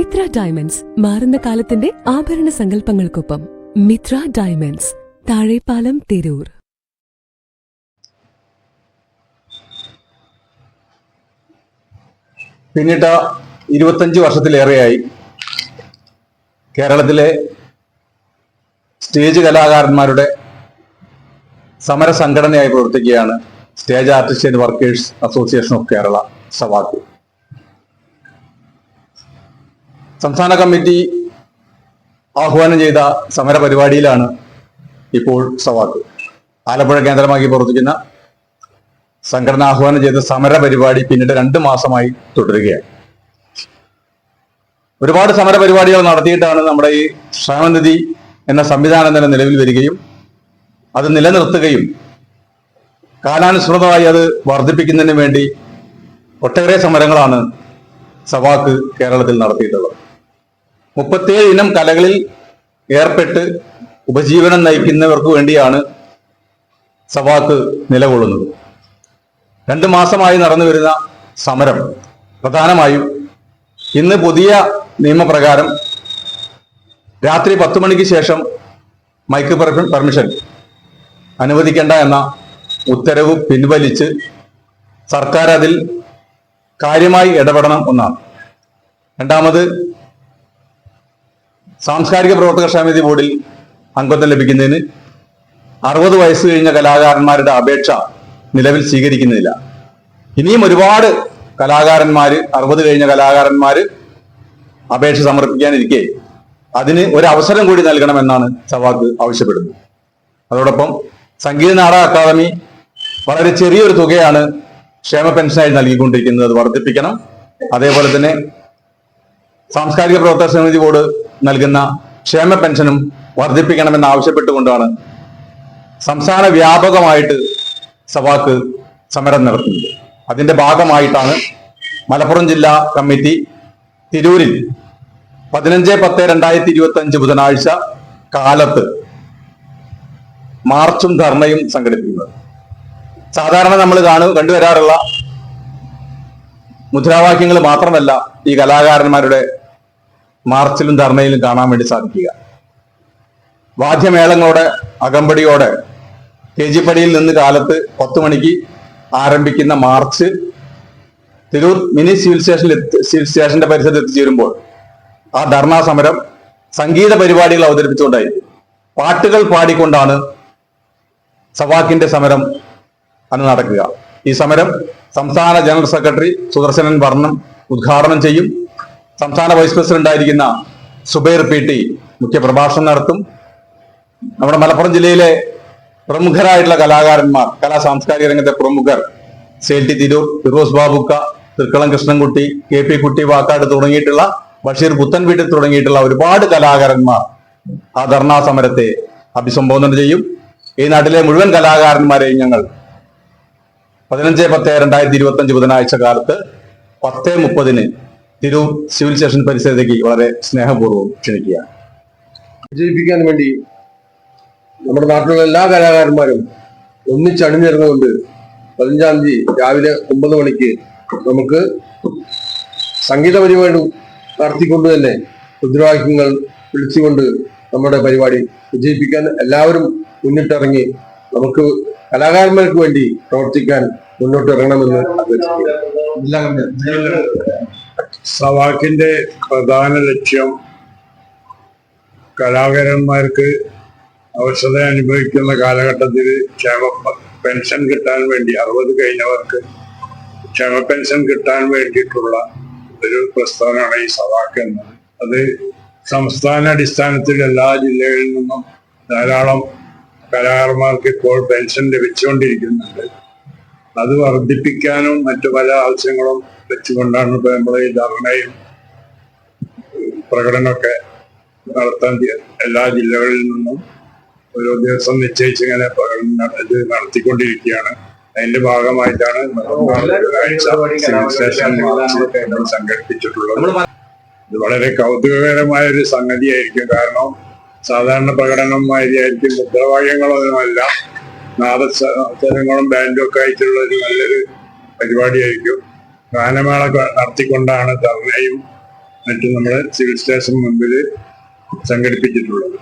Mitra diamonds മാറുന്ന കാലത്തിന്റെ ആഭരണ സങ്കല്പങ്ങൾക്കൊപ്പം മിത്ര ഡയമണ്ട്സ് താഴെപ്പാലം തിരൂർ. പിന്നിട്ട ഇരുപത്തഞ്ച് വർഷത്തിലേറെയായി കേരളത്തിലെ സ്റ്റേജ് കലാകാരന്മാരുടെ സമര സംഘടനയായി പ്രവർത്തിക്കുകയാണ് stage artist and workers association of Kerala സവാക്ക്. സംസ്ഥാന കമ്മിറ്റി ആഹ്വാനം ചെയ്ത സമര പരിപാടിയിലാണ് ഇപ്പോൾ സവാക്ക്. ആലപ്പുഴ കേന്ദ്രമാക്കി പ്രവർത്തിക്കുന്ന സംഘടന ആഹ്വാനം ചെയ്ത സമര പരിപാടി പിന്നീട് രണ്ട് മാസമായി തുടരുകയാണ്. ഒരുപാട് സമര പരിപാടികൾ നടത്തിയിട്ടാണ് നമ്മുടെ ഈ ക്ഷേമനിധി എന്ന സംവിധാനം തന്നെ നിലവിൽ വരികയും അത് നിലനിർത്തുകയും കാലാനുസൃതമായി അത് വർദ്ധിപ്പിക്കുന്നതിന് വേണ്ടി ഒട്ടേറെ സമരങ്ങളാണ് സവാക്ക് കേരളത്തിൽ നടത്തിയിട്ടുള്ളത്. മുപ്പത്തേഴ് ഇനം കലകളിൽ ഏർപ്പെട്ട് ഉപജീവനം നയിക്കുന്നവർക്ക് വേണ്ടിയാണ് സവാക്ക് നിലകൊള്ളുന്നത്. രണ്ട് മാസമായി നടന്നു വരുന്ന സമരം പ്രധാനമായും ഇന്ന് പുതിയ നിയമപ്രകാരം രാത്രി പത്ത് മണിക്ക് ശേഷം മൈക്ക് പെർമി- പെർമിഷൻ അനുവദിക്കേണ്ട എന്ന ഉത്തരവ് പിൻവലിച്ച് സർക്കാർ അതിൽ കാര്യമായി ഇടപെടണം ഒന്നാണ് രണ്ടാമത് സാംസ്കാരിക പ്രവർത്തക ക്ഷേമനിധി ബോർഡിൽ അംഗത്വം ലഭിക്കുന്നതിന് അറുപത് വയസ്സ് കഴിഞ്ഞ കലാകാരന്മാരുടെ അപേക്ഷ നിലവിൽ സ്വീകരിക്കുന്നില്ല. ഇനിയും ഒരുപാട് കലാകാരന്മാർ അറുപത് കഴിഞ്ഞ കലാകാരന്മാർ അപേക്ഷ സമർപ്പിക്കാനിരിക്കെ. അതിന് ഒരു അവസരം കൂടി നൽകണമെന്നാണ് സവാക്ക് ആവശ്യപ്പെടുന്നത്. അതോടൊപ്പം സംഗീത നാടക അക്കാദമി വളരെ ചെറിയൊരു തുകയാണ് ക്ഷേമ പെൻഷനായി നൽകിക്കൊണ്ടിരിക്കുന്നത്. അത് വർദ്ധിപ്പിക്കണം. അതേപോലെ തന്നെ സാംസ്കാരിക പ്രവർത്തക സമിതി ബോർഡ് നൽകുന്ന ക്ഷേമ പെൻഷനും വർദ്ധിപ്പിക്കണമെന്ന് ആവശ്യപ്പെട്ടുകൊണ്ടാണ് സംസ്ഥാന വ്യാപകമായിട്ട് സവാക്ക് സമരം നടത്തുന്നത്. അതിന്റെ ഭാഗമായിട്ടാണ് മലപ്പുറം ജില്ലാ കമ്മിറ്റി തിരൂരിൽ പതിനഞ്ച് പത്ത് രണ്ടായിരത്തി ഇരുപത്തി അഞ്ച് ബുധനാഴ്ച കാലത്ത് മാർച്ചും ധർണയും സംഘടിപ്പിക്കുന്നത്. സാധാരണ നമ്മൾ കാണു കണ്ടുവരാറുള്ള മുദ്രാവാക്യങ്ങൾ മാത്രമല്ല ഈ കലാകാരന്മാരുടെ മാർച്ചിലും ധർണയിലും കാണാൻ വേണ്ടി സാധിക്കുക. വാദ്യമേളങ്ങളോടെ അകമ്പടിയോടെ കെ ജി പടിയിൽ നിന്ന് കാലത്ത് പത്ത് മണിക്ക് ആരംഭിക്കുന്ന മാർച്ച് തിരൂർ മിനി സിവിൽ സ്റ്റേഷനിൽ സിവിൽ സ്റ്റേഷന്റെ പരിസരത്ത് എത്തിച്ചേരുമ്പോൾ ആ ധർണാ സമരം സംഗീത പരിപാടികൾ അവതരിപ്പിച്ചുകൊണ്ടായിരിക്കും പാട്ടുകൾ പാടിക്കൊണ്ടാണ് സവാക്കിന്റെ സമരം അന്ന് നടക്കുക. ഈ സമരം സംസ്ഥാന ജനറൽ സെക്രട്ടറി സുദർശനൻ വർണം ഉദ്ഘാടനം ചെയ്യും. സംസ്ഥാന വൈസ് പ്രസിഡന്റ് ആയിരിക്കുന്ന സുബൈർ പി ടി മുഖ്യപ്രഭാഷണം നടത്തും. നമ്മുടെ മലപ്പുറം ജില്ലയിലെ പ്രമുഖരായിട്ടുള്ള കലാകാരന്മാർ കലാ സാംസ്കാരിക രംഗത്തെ പ്രമുഖർ സേൽ ടി തിരൂർ ഫിറോസ് ബാബുക്ക തൃക്കളം കൃഷ്ണൻകുട്ടി കെ പി കുട്ടി വാക്കാട് തുടങ്ങിയിട്ടുള്ള ബഷീർ പുത്തൻ വീട്ടിൽ തുടങ്ങിയിട്ടുള്ള ഒരുപാട് കലാകാരന്മാർ ആ ധർണാ സമരത്തെ അഭിസംബോധന ചെയ്യും. ഈ നാട്ടിലെ മുഴുവൻ കലാകാരന്മാരെയും ഞങ്ങൾ പതിനഞ്ച് പത്ത് രണ്ടായിരത്തി ഇരുപത്തി അഞ്ച് ബുധനാഴ്ച കാലത്ത് പത്ത് മുപ്പതിന് തിരൂർ സിവിൽ സ്റ്റേഷൻ പരിസരത്തേക്ക് വളരെ സ്നേഹപൂർവം ക്ഷണിക്കുകയാണ്. വിജയിപ്പിക്കാൻ വേണ്ടി നമ്മുടെ നാട്ടിലുള്ള എല്ലാ കലാകാരന്മാരും ഒന്നിച്ചണിഞ്ഞിരുന്നുകൊണ്ട് പതിനഞ്ചാം തീയതി രാവിലെ ഒമ്പത് മണിക്ക് നമുക്ക് സംഗീത പരിപാടി നടത്തിക്കൊണ്ട് തന്നെ മുദ്രാവാക്യങ്ങൾ വിളിച്ചുകൊണ്ട് നമ്മുടെ പരിപാടി വിജയിപ്പിക്കാൻ എല്ലാവരും മുന്നിട്ടിറങ്ങി നമുക്ക് കലാകാരന്മാർക്ക് വേണ്ടി പ്രവർത്തിക്കാൻ മുന്നോട്ട് ഇറങ്ങണമെന്ന് അഭ്യർത്ഥിക്കുന്നു സവാക്കിന്റെ പ്രധാന ലക്ഷ്യം കലാകാരന്മാർക്ക് അവശത അനുഭവിക്കുന്ന കാലഘട്ടത്തിൽ ക്ഷേമ പെൻഷൻ കിട്ടാൻ വേണ്ടി അറുപത് കഴിഞ്ഞവർക്ക് ക്ഷേമ പെൻഷൻ കിട്ടാൻ വേണ്ടിയിട്ടുള്ള ഒരു പ്രസ്ഥാനമാണ് ഈ സവാക്ക് എന്ന് അത് സംസ്ഥാന അടിസ്ഥാനത്തിൽ എല്ലാ ജില്ലകളിൽ നിന്നും ധാരാളം കലാകാരന്മാർക്ക് ഇപ്പോൾ പെൻഷൻ ലഭിച്ചുകൊണ്ടിരിക്കുന്നുണ്ട്. അത് വർദ്ധിപ്പിക്കാനും മറ്റു പല ആവശ്യങ്ങളും വെച്ചുകൊണ്ടാണ് ഇപ്പൊ നമ്മൾ ഈ ധർണയും പ്രകടനമൊക്കെ നടത്താൻ എല്ലാ ജില്ലകളിൽ നിന്നും ഓരോ ദിവസം നിശ്ചയിച്ച് ഇങ്ങനെ പ്രകടനം ഇത് നടത്തിക്കൊണ്ടിരിക്കുകയാണ്. അതിന്റെ ഭാഗമായിട്ടാണ് നമ്മൾ സംഘടിപ്പിച്ചിട്ടുള്ളത്. ഇത് വളരെ കൗതുകകരമായ ഒരു സംഗതിയായിരിക്കും. കാരണം സാധാരണ പ്രകടനം മാതിരിയായിരിക്കും. മുദ്രാവാക്യങ്ങളൊന്നുമല്ല നാദസ്വരങ്ങളും ബാൻഡും ഒക്കെ ആയിട്ടുള്ള ഒരു നല്ലൊരു പരിപാടിയായിരിക്കും. ഗാനമേള നടത്തിക്കൊണ്ടാണ് ധർണയും മറ്റും നമ്മുടെ സിവിൽ സ്റ്റേഷൻ മുമ്പിൽ സംഘടിപ്പിച്ചിട്ടുള്ളത്.